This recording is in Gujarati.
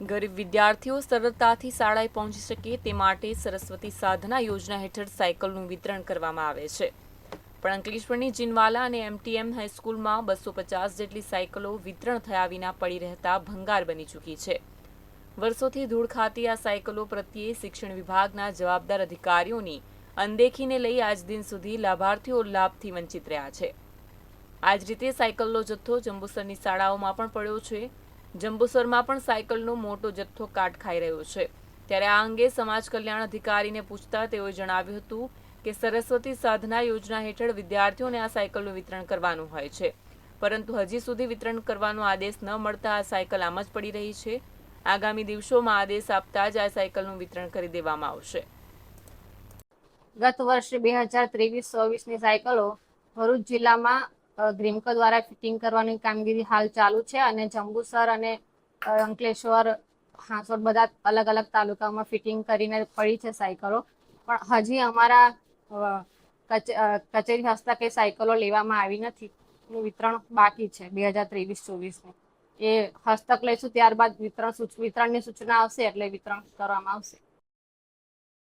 ગરીબ વિદ્યાર્થીઓ સરળતાથી શાળાએ પહોંચી શકે તે માટે સરસ્વતી સાધના યોજના હેઠળ સાયકલનું વિતરણ કરવામાં આવે છે. પણ અંકલેશ્વરની જીનવાલા અને એમટીએમ હાઈસ્કૂલમાં બસો પચાસ જેટલી સાયકલો વિતરણ થયા વિના પડી રહેતા ભંગાર બની ચૂકી છે. વર્ષોથી ધૂળ ખાતી આ સાયકલો પ્રત્યે શિક્ષણ વિભાગના જવાબદાર અધિકારીઓની અનદેખીને લઈ આજ દિન સુધી લાભાર્થીઓ લાભથી વંચિત રહ્યા છે. આ જ રીતે સાયકલનો જથ્થો જંબુસરની શાળાઓમાં પણ પડ્યો છે જંબુસરમાં પણ સાયકલનો મોટો જથ્થો કાટ ખાઈ રહ્યો છે. ત્યારે આ અંગે સમાજ કલ્યાણ અધિકારીને પૂછતા તેઓએ જણાવ્યું હતું કે સરસ્વતી સાધના યોજના હેઠળ વિદ્યાર્થીઓને આ સાયકલનું વિતરણ કરવાનું હોય છે. પરંતુ હજી સુધી વિતરણ કરવાનો આદેશ ન મળતા આ સાયકલ આમ જ પડી રહી છે. આગામી દિવસોમાં આદેશ આપતા જ આ સાયકલનું વિતરણ કરી દેવામાં આવશે. ગત વર્ષે બે હજાર ત્રેવીસ, ચોવીસની સાયકલો ભરૂચ જિલ્લામાં ગ્રીમકો દ્વારા ફિટિંગ કરવાની કામગીરી હાલ ચાલુ છે અને જંબુસર અને અંકલેશ્વર હાંસોડ બધા અલગ અલગ તાલુકામાં ફિટિંગ કરીને પડી છે સાયકલો. પણ હજી અમારા કચેરી હસ્તકે સાયકલો લેવામાં આવી નથી. વિતરણ બાકી છે બે હજાર ત્રેવીસ ચોવીસનું. એ હસ્તક લઈશું ત્યારબાદ વિતરણ વિતરણની સૂચના આવશે એટલે વિતરણ કરવામાં આવશે.